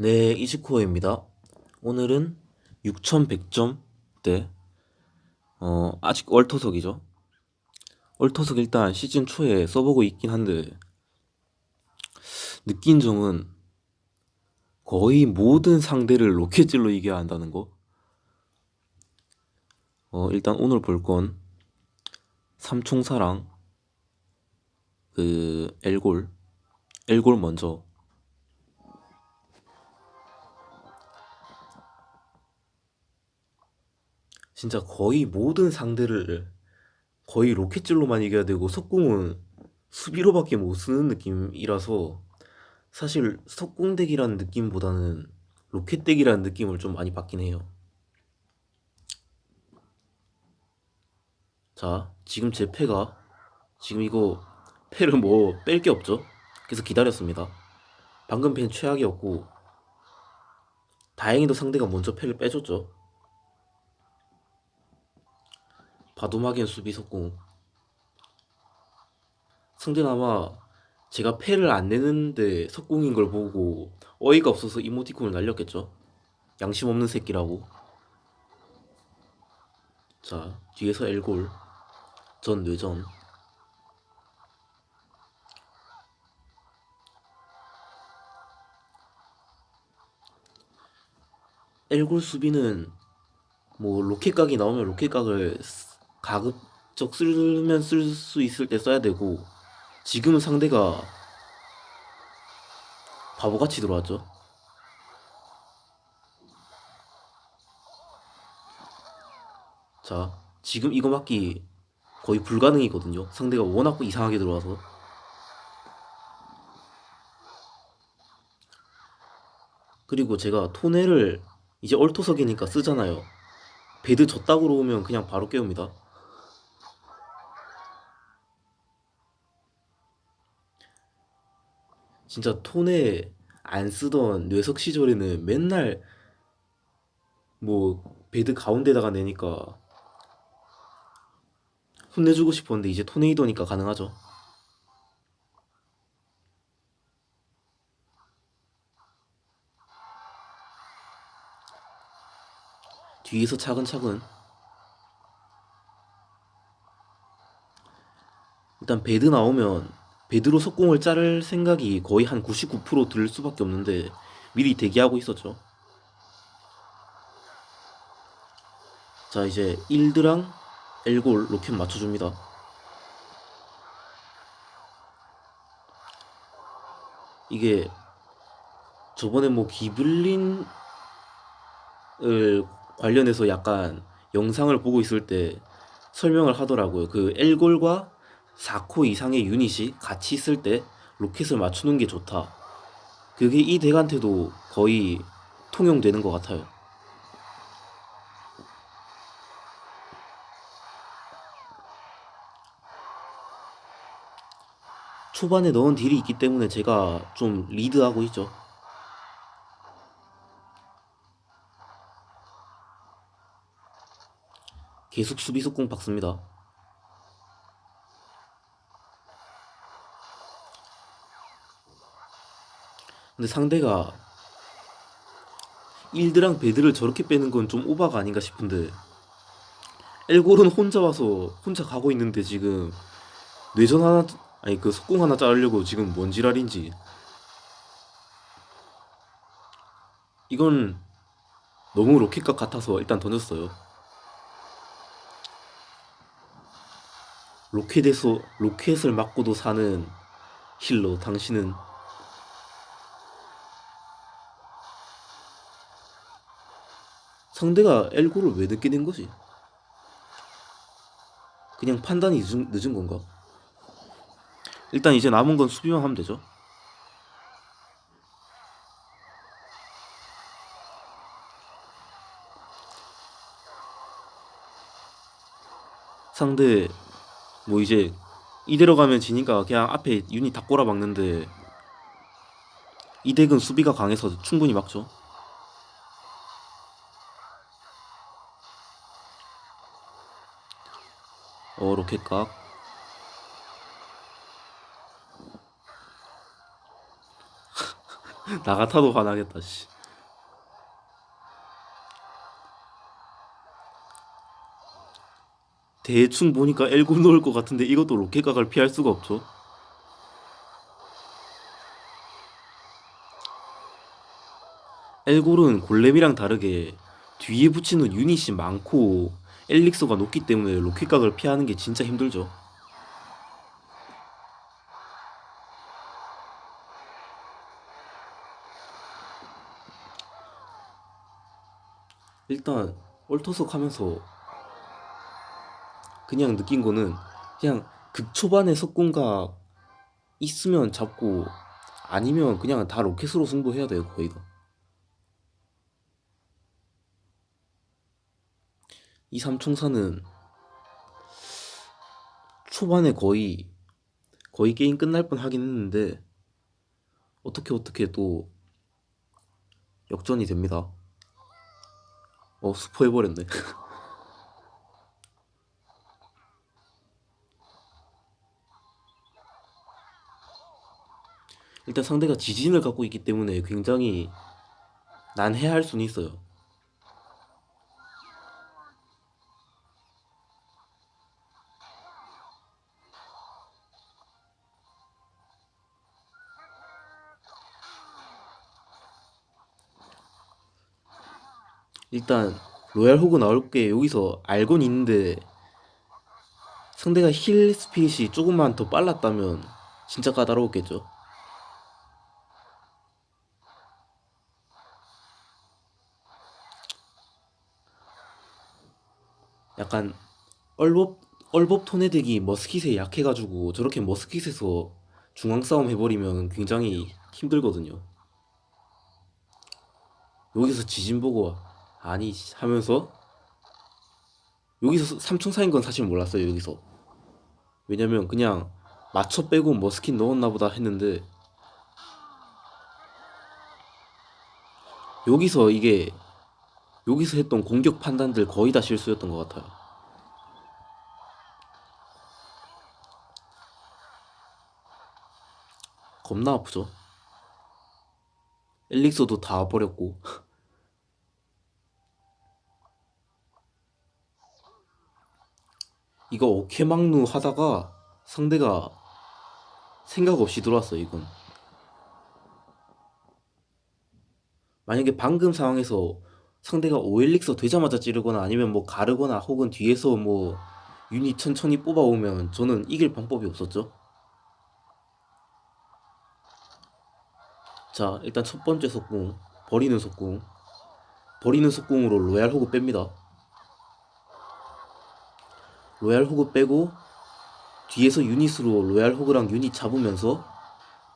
네, 이지코어입니다. 오늘은 6100점대, 어, 아직 얼토석이죠. 얼토석 일단 시즌 초에 써보고 있긴 한데, 느낀 점은 거의 모든 상대를 로켓질로 이겨야 한다는 거. 어, 일단 오늘 볼 건 삼총사랑 그 엘골, 엘골 먼저 진짜 거의 모든 상대를 거의 로켓질로만 이겨야 되고 석궁은 수비로밖에 못 쓰는 느낌이라서 사실 석궁덱이라는 느낌보다는 로켓덱이라는 느낌을 좀 많이 받긴 해요. 자, 지금 제 패가 지금 이거 패를 뭐 뺄 게 없죠? 그래서 기다렸습니다. 방금 패는 최악이었고 다행히도 상대가 먼저 패를 빼줬죠. 바도막인 수비 속공. 상대는 아마 제가 패를 안 내는데 석궁인 걸 보고 어이가 없어서 이모티콘을 날렸겠죠. 양심 없는 새끼라고. 자, 뒤에서 엘골. 전 뇌전. 엘골 수비는 뭐 로켓각이 나오면 로켓각을 쓰- 가급적 쓰면 쓸 수 있을 때 써야 되고 지금은 상대가 바보같이 들어왔죠. 자, 지금 이거 맞기 거의 불가능이거든요. 상대가 워낙 이상하게 들어와서. 그리고 제가 토네를 이제 얼토석이니까 쓰잖아요. 배드 졌다고 오면 그냥 바로 깨웁니다. 진짜 톤에 안 쓰던 뇌석 시절에는 맨날 뭐 배드 가운데다가 내니까 혼내주고 싶었는데 이제 토네이도니까 가능하죠. 뒤에서 차근차근 일단 배드 나오면 배드로 속공을 자를 생각이 거의 한 99%들 수밖에 없는데 미리 대기하고 있었죠. 자 이제 일드랑 엘골 로켓 맞춰줍니다. 이게 저번에 뭐 기블린을 관련해서 약간 영상을 보고 있을 때 설명을 하더라고요. 그 엘골과 4코 이상의 유닛이 같이 있을 때 로켓을 맞추는 게 좋다. 그게 이 덱한테도 거의 통용되는 것 같아요. 초반에 넣은 딜이 있기 때문에 제가 좀 리드하고 있죠. 계속 수비 속공 박습니다. 근데 상대가 일드랑 배드를 저렇게 빼는 건 좀 오바가 아닌가 싶은데 엘골은 혼자 와서 혼자 가고 있는데 지금 뇌전 하나 아니 그 속공 하나 자르려고 지금 뭔 지랄인지 이건 너무 로켓각 같아서 일단 던졌어요. 로켓에서 로켓을 맞고도 사는 힐러 당신은 상대가 엘고를 왜 늦게 낸 거지? 그냥 판단이 늦은, 늦은 건가? 일단 이제 남은 건 수비만 하면 되죠. 상대 뭐 이제 이대로 가면 지니까 그냥 앞에 유닛 다 꼬라 박는데 이 덱은 수비가 강해서 충분히 막죠. 어 로켓각 나 같아도 화나겠다 씨. 대충 보니까 엘곱 놓을 것 같은데 이것도 로켓각을 피할 수가 없죠. 엘골은 골렘이랑 다르게 뒤에 붙이는 유닛이 많고 엘릭서가 높기 때문에 로켓각을 피하는 게 진짜 힘들죠. 일단 얼토석 하면서 그냥 느낀 거는 그냥 극초반에 석궁각 있으면 잡고 아니면 그냥 다 로켓으로 승부해야 돼요 거의 다. 이 삼총사는 초반에 거의 거의 게임 끝날 뻔 하긴 했는데 어떻게 어떻게 또 역전이 됩니다. 어 스포 해버렸네. 일단 상대가 지진을 갖고 있기 때문에 굉장히 난해할 수는 있어요. 일단 로얄 호그 나올 게 여기서 알고는 있는데 상대가 힐 스피릿이 조금만 더 빨랐다면 진짜 까다로웠겠죠. 약간 얼법 얼법 토네덱이 머스킷에 약해가지고 저렇게 머스킷에서 중앙 싸움 해버리면 굉장히 힘들거든요. 여기서 지진 보고 아니 씨 하면서 여기서 삼총사인 건 사실 몰랐어요 여기서. 왜냐면 그냥 맞춰 빼고 머스킷 넣었나 보다 했는데 여기서 이게 여기서 했던 공격 판단들 거의 다 실수였던 것 같아요. 겁나 아프죠? 엘릭서도 다 버렸고 이거 오케막루 하다가 상대가 생각 없이 들어왔어 이건. 만약에 방금 상황에서 상대가 오엘릭서 되자마자 찌르거나 아니면 뭐 가르거나 혹은 뒤에서 뭐 유닛 천천히 뽑아오면 저는 이길 방법이 없었죠. 자 일단 첫 번째 속궁 버리는 속궁. 버리는 속궁으로 로얄 호그 뺍니다 로얄 호그 빼고 뒤에서 유닛으로 로얄 호그랑 유닛 잡으면서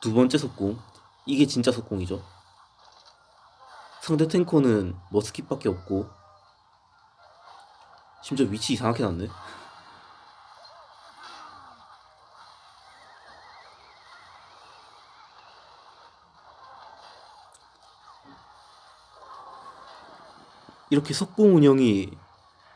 두 번째 속궁 이게 진짜 속궁이죠. 상대 탱커는 머스킷밖에 없고 심지어 위치 이상하게 났네. 이렇게 석궁 운영이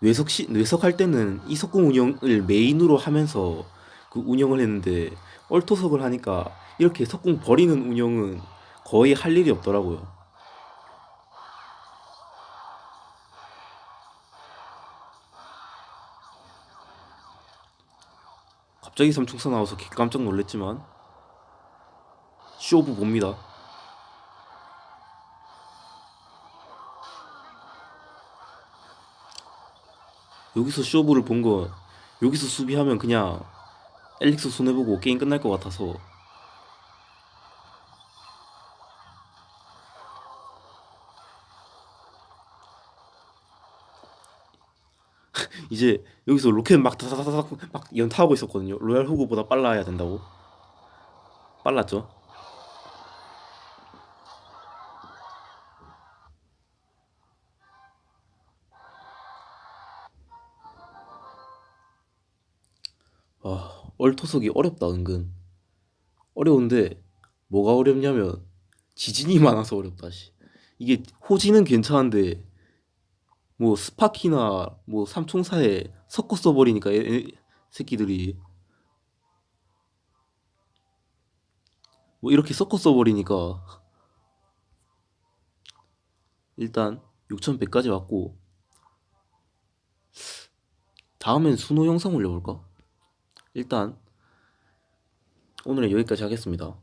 뇌석 시, 뇌석할 때는 이 석궁 운영을 메인으로 하면서 그 운영을 했는데 얼토석을 하니까 이렇게 석궁 버리는 운영은 거의 할 일이 없더라고요. 갑자기 삼총사 나와서 개 깜짝 놀랐지만 쇼부 봅니다. 여기서 쇼부를 본거 여기서 수비하면 그냥 엘릭스 손해보고 게임 끝날 것 같아서 이제 여기서 로켓 막 다다다닥 막 연타하고 있었거든요. 로얄 호그보다 빨라야 된다고. 빨랐죠. 아, 얼토석이 어렵다, 은근. 어려운데, 뭐가 어렵냐면, 지진이 많아서 어렵다, 씨. 이게, 호지는 괜찮은데, 뭐, 스파키나, 뭐, 삼총사에 섞어 써버리니까, 애, 애- 새끼들이. 뭐, 이렇게 섞어 써버리니까, 일단 6100까지 왔고 다음엔 순호 영상 올려볼까? 일단 오늘은 여기까지 하겠습니다.